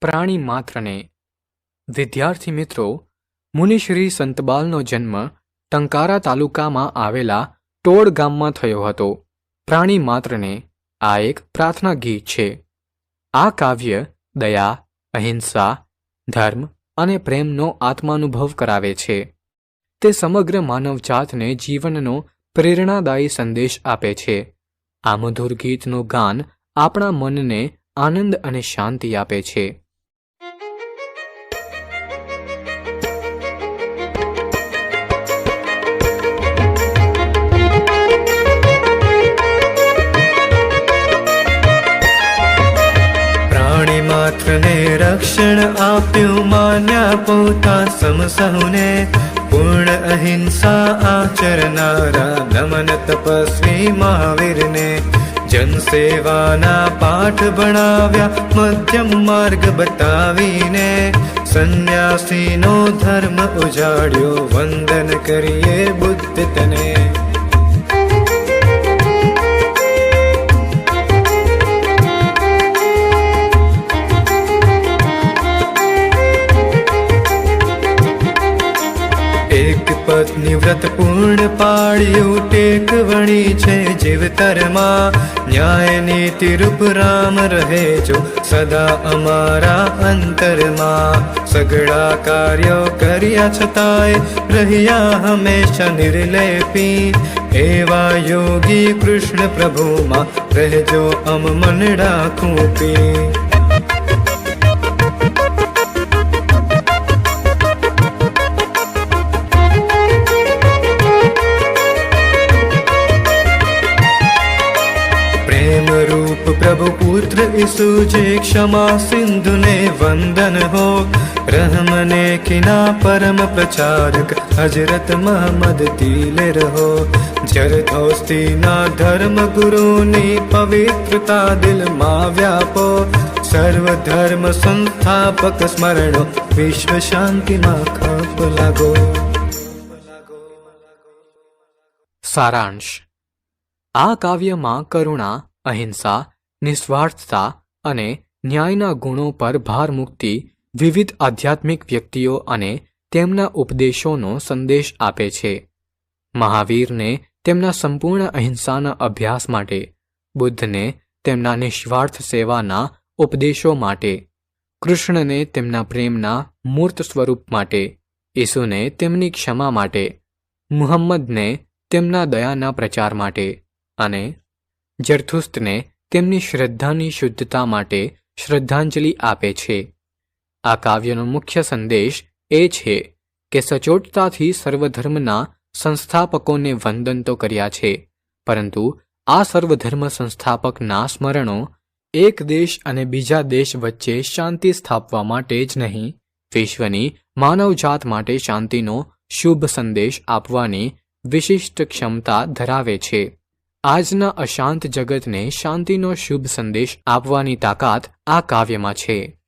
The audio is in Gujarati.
પ્રાણી માત્રને. વિદ્યાર્થી મિત્રો, મુનિશ્રી સંતબાલનો જન્મ ટંકારા તાલુકામાં આવેલા ટોળ ગામમાં થયો હતો. પ્રાણી માત્રને આ એક પ્રાર્થના ગીત છે. આ કાવ્ય દયા, અહિંસા, ધર્મ અને પ્રેમનો આત્માનુભવ કરાવે છે. તે સમગ્ર માનવજાતને જીવનનો પ્રેરણાદાયી સંદેશ આપે છે. આ મધુર ગીતનું ગાન આપણા મનને આનંદ અને શાંતિ આપે છે. પ્રાણી રક્ષણ આપ્યું, માન્યા પોતા સમસહુને. પૂર્ણ અહિંસા આચરનારા નમન તપસ્વી મહાવીરને. જનસેવાના પાઠ ભણાવ્યા, મધ્યમ માર્ગ બતાવીને. સંન્યાસીનો ધર્મ ઉજાડ્યો, વંદન કરીએ બુદ્ધ તને. વ્રત પૂર્ણ પાડ્યું ટેક વણી છે જીવતરમાં ન્યાય નીતિ રૂપ રામ રહે જો સદા અમારા અંતરમાં. સગડા કાર્યો કર્યા છતાંય રહ્યા હંમેશા નિર્લેપી. એવા યોગી કૃષ્ણ પ્રભુમાં રહેજો અમ મનડા ખૂપી પ્રેમ પ્રભુ પુત્ર ઈસુ જે ક્ષમા સિંધુને વંદન હો રહમને કિના પરમ પ્રચારક હજરત મહમદ તિલ રહો જરદોસ્તીના ધર્મ ગુરુની પવિત્રતા દિલમાં વ્યાપો સર્વ ધર્મ સંસ્થાપક સ્મરણો વિશ્વ શાંતિમાં ખપ લાગો સારાંશ આ કાવ્યમાં કરુણા અહિંસા નિસ્વાર્થતા અને ન્યાયના ગુણો પર ભાર મૂકતી વિવિધ આધ્યાત્મિક વ્યક્તિઓ અને તેમના ઉપદેશોનો સંદેશ આપે છે. મહાવીરને તેમના સંપૂર્ણ અહિંસાના અભ્યાસ માટે, બુદ્ધને તેમના નિસ્વાર્થ સેવાના ઉપદેશો માટે, કૃષ્ણને તેમના પ્રેમના મૂર્ત સ્વરૂપ માટે, ઈસુને તેમની ક્ષમા માટે, મુહમ્મદને તેમના દયાના પ્રચાર માટે અને જરથુસ્તને તેમની શ્રદ્ધાની શુદ્ધતા માટે શ્રદ્ધાંજલિ આપે છે. આ કાવ્યનો મુખ્ય સંદેશ એ છે કે સચોટતાથી સર્વધર્મના સંસ્થાપકોને વંદન તો કર્યા છે, પરંતુ આ સર્વધર્મ સંસ્થાપકના સ્મરણો એક દેશ અને બીજા દેશ વચ્ચે શાંતિ સ્થાપવા માટે જ નહીં, વિશ્વની માનવજાત માટે શાંતિનો શુભ સંદેશ આપવાની વિશિષ્ટ ક્ષમતા ધરાવે છે. આજના અશાંત જગતને શાંતિનો શુભ સંદેશ આપવાની તાકાત આ કાવ્યમાં છે.